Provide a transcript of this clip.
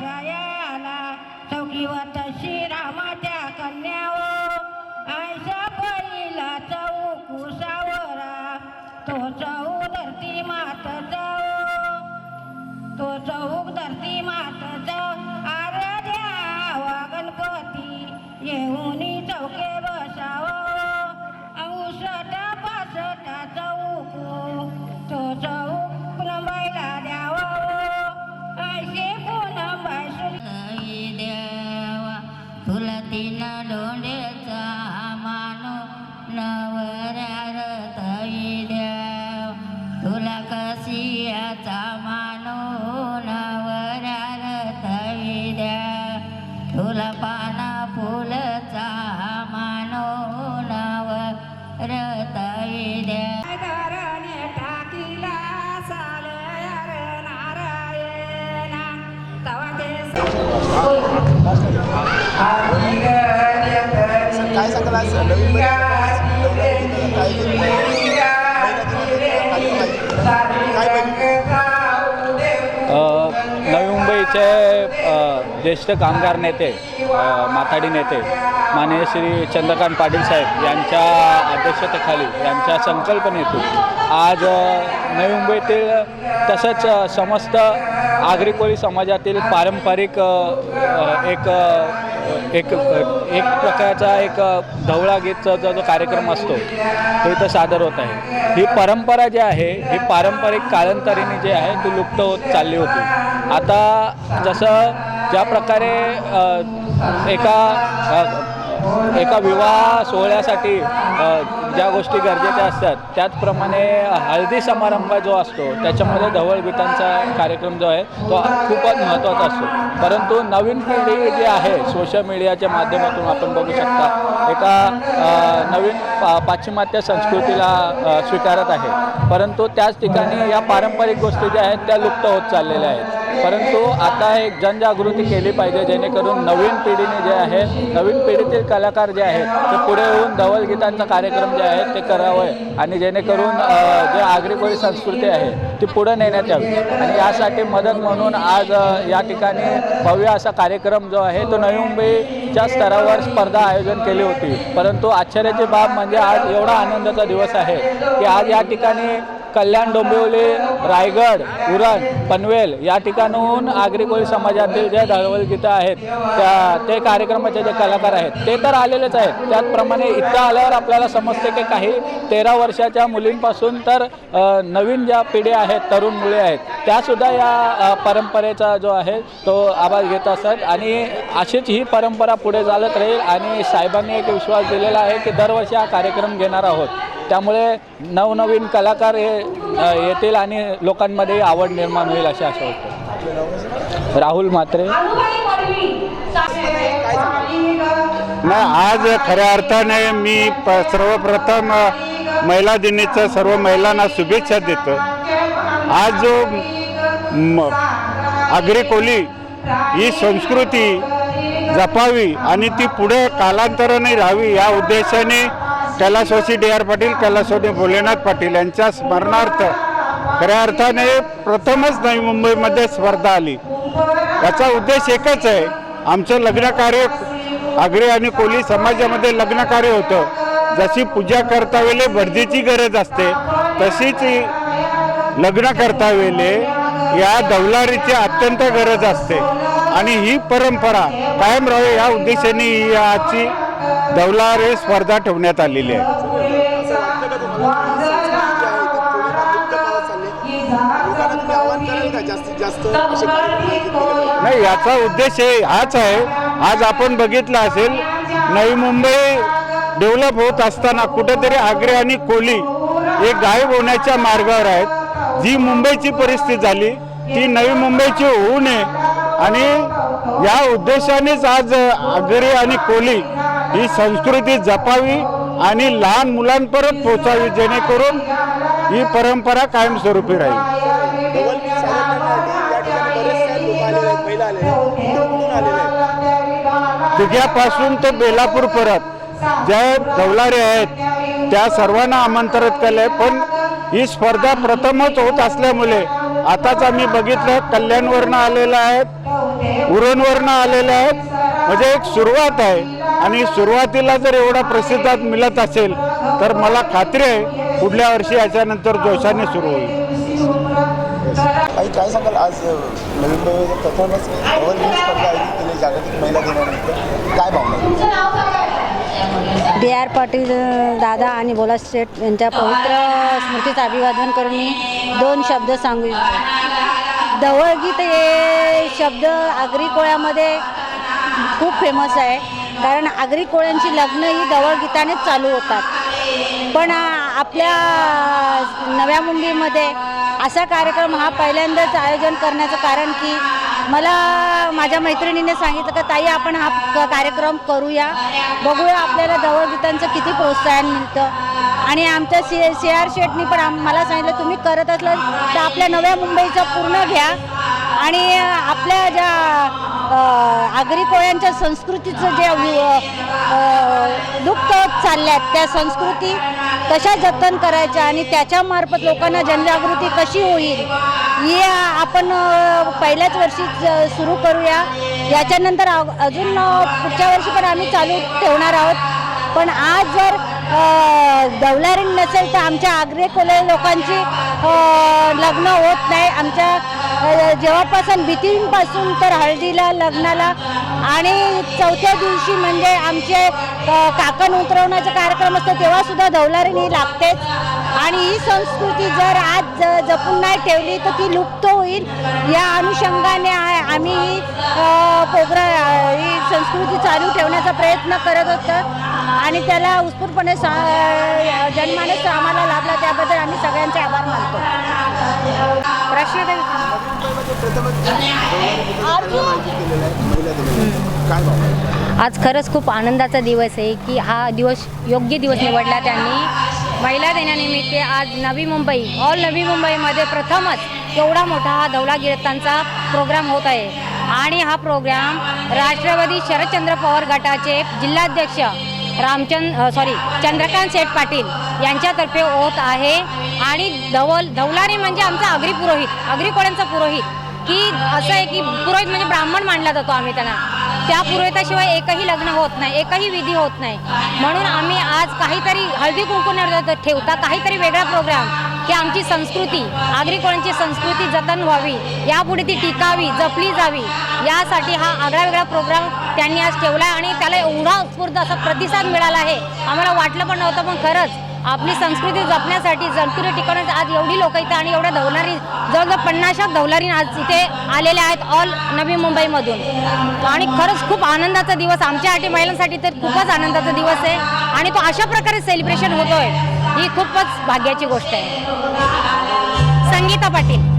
छायाला चौकीवर तशी Madinah आज नवीन काय नवी मुंबईचे ज्येष्ठ कामगार नेते माथाडी नेते माननीय श्री चंद्रकांत पाटील साहेब यांच्या अध्यक्षतेखाली यांच्या संकल्पनेतून आज नवी मुंबईतील तसंच समस्त आगरीकोळी समाजातील पारंपरिक एक एक एक प्रकारचा एक धवळा ढवळा गीतचा जो जो कार्यक्रम असतो तो इथं सादर होत आहे. ही परंपरा जी आहे ही पारंपरिक कालांतरीने जी आहे ती लुप्त होत चालली होती. आता जसं ज्या प्रकारे एका एका विवाह सोहळ्यासाठी ज्या गोष्टी गरजेच्या असतात त्याचप्रमाणे हळदी समारंभ जो असतो त्याच्यामध्ये धवळगीतांचा कार्यक्रम जो आहे तो खूपच महत्त्वाचा असतो. परंतु नवीन पिढी जी आहे सोशल मीडियाच्या माध्यमातून आपण बघू शकता एका नवीन पा पाश्चिमात्य संस्कृतीला स्वीकारत आहे. परंतु त्याच ठिकाणी या पारंपरिक गोष्टी ज्या आहेत त्या लुप्त होत चाललेल्या आहेत. परंतु आता एक जनजागृती केली पाहिजे जेणेकरून नवीन पिढीने जे आहे नवीन पिढीतील कलाकार जे आहेत ते पुढे येऊन धवलगीतांचा कार्यक्रम जे आहे ते करावं आणि जेणेकरून जे आगरी कोळी संस्कृती आहे ती पुढे नेण्यात यावी. आणि यासाठी मदत म्हणून आज या ठिकाणी भव्य असा कार्यक्रम जो आहे तो नवी मुंबईच्या स्तरावर स्पर्धा आयोजन केली होती. परंतु आश्चर्याची बाब म्हणजे आज एवढा आनंदाचा दिवस आहे की आज या ठिकाणी कल्याण डोंबिवली रायगड उरण पनवेल या ठिकाणहून आगरी कोळी समाजातील जे गीतं आहेत त्या ते कार्यक्रमाचे जे कलाकार आहेत ते तर आलेलेच आहेत. त्याचप्रमाणे इथं आल्यावर आपल्याला समजते की काही तेरा वर्षाच्या मुलींपासून तर नवीन ज्या पिढ्या आहेत तरुण मुले आहेत त्यासुद्धा या परंपरेचा जो आहे तो आवाज घेत असतात आणि अशीच ही परंपरा पुढे चालत राहील आणि साहेबांनी एक विश्वास दिलेला आहे की दरवर्षी हा कार्यक्रम घेणार आहोत. त्यामुळे नवनवीन कलाकार हे येतील आणि लोकांमध्ये आवड निर्माण होईल असे असं वाटतं राहुल म्हात्रे. नाही आज खऱ्या अर्थाने मी प सर्वप्रथम महिला दिनीचं सर्व महिलांना शुभेच्छा देतो. आज जो म आगरी कोली ही संस्कृती जपावी आणि ती पुढे कालांतराने राहावी या उद्देशाने कैलासवासी डी आर पाटील कैलासवासी भोलेनाथ पाटील यांच्या स्मरणार्थ खऱ्या अर्थाने प्रथमच नवी मुंबईमध्ये स्पर्धा आली. याचा उद्देश एकच आहे आमचं लग्न कार्य आगरी आणि कोली समाजामध्ये लग्न कार्य होतं. जशी पूजा करता वेळे वर्दीची गरज असते तशीच लग्न करता वेळे या दौलारीची अत्यंत गरज असते. आणि ही परंपरा कायम राहावी या उद्देशाने याची दौलारी स्पर्धा ठेवण्यात आलेली आहे. नाही याचा उद्देश हे हाच आहे. आज आपण बघितलं असेल नवी मुंबई डेव्हलप होत असताना कुठेतरी आग्रे आणि कोली हे गायब होण्याच्या मार्गावर आहेत. जी मुंबईची परिस्थिती झाली ती नवी मुंबईची होऊ नये. आणि या उद्देशानेच आज आगरी आणि कोली ही संस्कृती जपावी आणि लहान मुलांपर्यंत पोचावी जेणेकरून ही परंपरा कायमस्वरूपी राहील. तिघ्यापासून ते बेलापूर परत ज्या दौलारे आहेत त्या सर्वांना आमंत्रित केले पण ही स्पर्धा प्रथमच होत असल्यामुळे आताच आम्ही बघितलं कल्याणवरनं आलेलं आहेत उरणवरनं आलेलं आहेत. म्हणजे एक सुरुवात आहे. आणि सुरुवातीला जर एवढा प्रतिसाद मिळत असेल तर मला खात्री आहे पुढल्या वर्षी याच्यानंतर जोशाने सुरू होईल. आई काय सांगाल? आज अ, नवी मुंबईमध्ये प्रथमच गिनीज स्पर्धा आयोजित केली जागतिक महिला दिनानिमित्त. काय भावना? डी आर पाटील दादा आणि भोला शेठ यांच्या पवित्र स्मृतीचं अभिवादन करून मी दोन शब्द सांगू इच्छिते. दवळगीत हे शब्द आगरी कोळ्यामध्ये खूप फेमस आहे. कारण आगरी कोळ्यांची लग्न ही दवळगीतानेच चालू होतात. पण आपल्या नव्या मुंबईमध्ये असा कार्यक्रम हा पहिल्यांदाच आयोजन करण्याचं कारण की मला माझ्या मैत्रिणीने सांगितलं का ताई आपण हा कार्यक्रम करूया. बघूया आपल्याला गवळगीतांचं किती प्रोत्साहन मिळतं. आणि आमच्या सी सी आर शेटनी पण आम मला सांगितलं तुम्ही करत असलं तर आपल्या नव्या मुंबईचं पूर्ण घ्या. आणि आपल्या ज्या आगरी कोळ्यांच्या संस्कृतीचं जे वि- लुप्त होत चालल्या आहेत त्या संस्कृती कशा जतन करायच्या आणि त्याच्यामार्फत लोकांना जनजागृती कशी होईल या आपण पहिल्याच वर्षी सुरू करूया. याच्यानंतर अजून पुढच्या वर्षी पण आम्ही चालू ठेवणार आहोत. पण आज जर अ, दौलारीण नसेल तर आमच्या आग्रे कोले लोकांची लग्न होत नाही. आमच्या जेव्हापासून भीतींपासून तर हळदीला लग्नाला आणि चौथ्या दिवशी म्हणजे आमचे काकण उतरवण्याचा कार्यक्रम असतो तेव्हा सुद्धा दौलारीण लागतेच. आणि ही संस्कृती जर आज ज- जपून नाही ठेवली तर ती लुप्त होईल. या अनुषंगाने आम्ही ही ही संस्कृती चालू ठेवण्याचा प्रयत्न करत होतो. आणि त्याला उत्स्फूर्तपणे सा जनमानस आम्हाला लाभला त्याबद्दल आम्ही सगळ्यांचे आभार मानतो. प्रश्न आज खरंच खूप आनंदाचा दिवस आहे की हा दिवस योग्य दिवस निवडला त्यांनी. महिला दिनानिमित्त आज नवी मुंबई ऑल नवी मुंबईमध्ये प्रथमच एवढा मोठा हा दौला गिरतांचा प्रोग्राम होत आहे. आणि हा प्रोग्राम राष्ट्रवादी शरदचंद्र पवार गटाचे जिल्हाध्यक्ष रामचंद सॉरी चंद्रकांत शेठ पाटील यांच्यातर्फे होत आहे. आणि धवल धवलारी म्हणजे आमचा अग्री पुरोहित अग्रिकोळ्यांचा पुरोहित की असं आहे की पुरोहित म्हणजे ब्राह्मण मानला जातो आम्ही त्यांना. त्या पुरोहिताशिवाय एकही लग्न होत नाही एकही विधी होत नाही. म्हणून आम्ही आज काहीतरी हळदी कुंकू ठेवता काहीतरी वेगळा प्रोग्राम की आमची संस्कृती आगरी संस्कृती जतन व्हावी यापुढे ती टिकावी जपली जावी यासाठी हा आगळा वेगळा प्रोग्राम त्यांनी आज ठेवला आणि त्याला एवढा उत्स्फूर्त असा प्रतिसाद मिळाला आहे. आम्हाला वाटलं पण नव्हतं पण खरंच आपली संस्कृती जपण्यासाठी संस्कृती टिकवण्यासाठी आज एवढी लोक इथं आणि एवढ्या धवलारी जवळजवळ पन्नाशात धवलारी आज इथे आलेल्या आहेत ऑल नवी मुंबईमधून. आणि खरंच खूप आनंदाचा दिवस आमच्यासाठी महिलांसाठी तर खूपच आनंदाचा दिवस आहे आणि तो अशा प्रकारे सेलिब्रेशन होतोय ही खूपच भाग्याची गोष्ट आहे. संगीता पाटील.